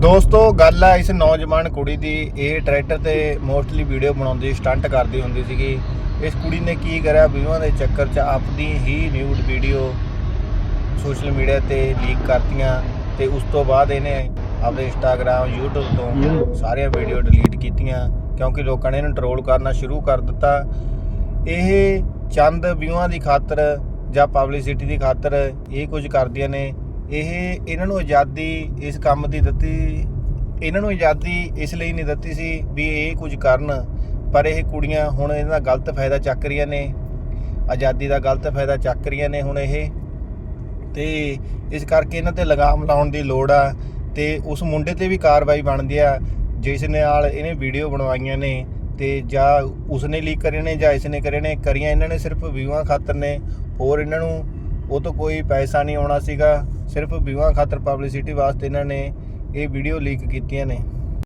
ਦੋਸਤੋ, ਗੱਲ ਆ ਇਸ ਨੌਜਵਾਨ ਕੁੜੀ ਦੀ। ਇਹ ਟਰੈਕਟਰ ਤੇ ਮੋਸਟਲੀ ਵੀਡੀਓ ਬਣਾਉਂਦੀ ਸਟੰਟ ਕਰਦੀ ਹੁੰਦੀ ਸੀਗੀ। ਇਸ ਕੁੜੀ ਨੇ ਕੀ ਕਰਿਆ? ਵਿਊਆਂ ਦੇ ਚੱਕਰ 'ਚ ਆਪਣੀ ਹੀ ਨਿਊਡ ਵੀਡੀਓ ਸੋਸ਼ਲ ਮੀਡੀਆ ਤੇ ਲੀਕ ਕਰਤੀਆਂ ਤੇ ਉਸ ਤੋਂ ਬਾਅਦ ਇਹਨੇ ਆਪਣੇ ਇੰਸਟਾਗ੍ਰam YouTube ਤੋਂ ਸਾਰੀਆਂ ਵੀਡੀਓ ਡਿਲੀਟ ਕੀਤੀਆਂ ਕਿਉਂਕਿ ਲੋਕਾਂ ਨੇ ਇਹਨੂੰ ਟਰੋਲ ਕਰਨਾ ਸ਼ੁਰੂ ਕਰ ਦਿੱਤਾ। ਇਹ ਚੰਦ ਵਿਊਆਂ ਦੀ ਖਾਤਰ ਜਾਂ ਪਬਲਿਸਿਟੀ ਦੀ ਖਾਤਰ ਇਹ ਕੁਝ ਕਰਦੀਆਂ ਨੇ। ਇਹ ਇਹਨਾਂ ਨੂੰ ਆਜ਼ਾਦੀ ਇਸ ਕੰਮ ਦੀ ਦਿੱਤੀ, ਇਹਨਾਂ ਨੂੰ ਆਜ਼ਾਦੀ ਇਸ ਲਈ ਨਹੀਂ ਦਿੱਤੀ ਸੀ ਵੀ ਇਹ ਕੁਝ ਕਰਨ, ਪਰ ਇਹ ਕੁੜੀਆਂ ਹੁਣ ਇਹਨਾਂ ਦਾ ਗਲਤ ਫਾਇਦਾ ਚੱਕ ਰਹੀਆਂ ਨੇ, ਆਜ਼ਾਦੀ ਦਾ ਗਲਤ ਫਾਇਦਾ ਚੱਕ ਰਹੀਆਂ ਨੇ ਹੁਣ ਇਹ। ਤੇ ਇਸ ਕਰਕੇ ਇਹਨਾਂ ਤੇ ਲਗਾਮ ਲਾਉਣ ਦੀ ਲੋੜ ਆ, ਤੇ ਉਸ ਮੁੰਡੇ ਤੇ ਵੀ ਕਾਰਵਾਈ ਬਣਦੀ ਆ, ਜਿਸ ਨਾਲ ਇਹਨੇ ਵੀਡੀਓ ਬਣਵਾਈਆਂ ਨੇ, ਤੇ ਜਾਂ ਉਸਨੇ ਲੀਕ ਕਰੇ ਨੇ ਜਾਂ ਇਸਨੇ ਕਰੇ ਨੇ, ਕਰੀਆਂ ਇਹਨਾਂ ਨੇ ਸਿਰਫ ਵਿਊਆਂ ਖਾਤਰ ਨੇ, ਹੋਰ ਇਹਨਾਂ ਨੂੰ ਉਹ ਤੋਂ ਕੋਈ ਪੈਸਾ ਨਹੀਂ ਆਉਣਾ ਸੀਗਾ। ਸਿਰਫ ਵਿਊਆਂ ਖਾਤਰ ਪਬਲਿਸਿਟੀ ਵਾਸਤੇ ਇਹਨਾਂ ਨੇ ਇਹ ਵੀਡੀਓ ਲੀਕ ਕੀਤੀਆਂ ਨੇ।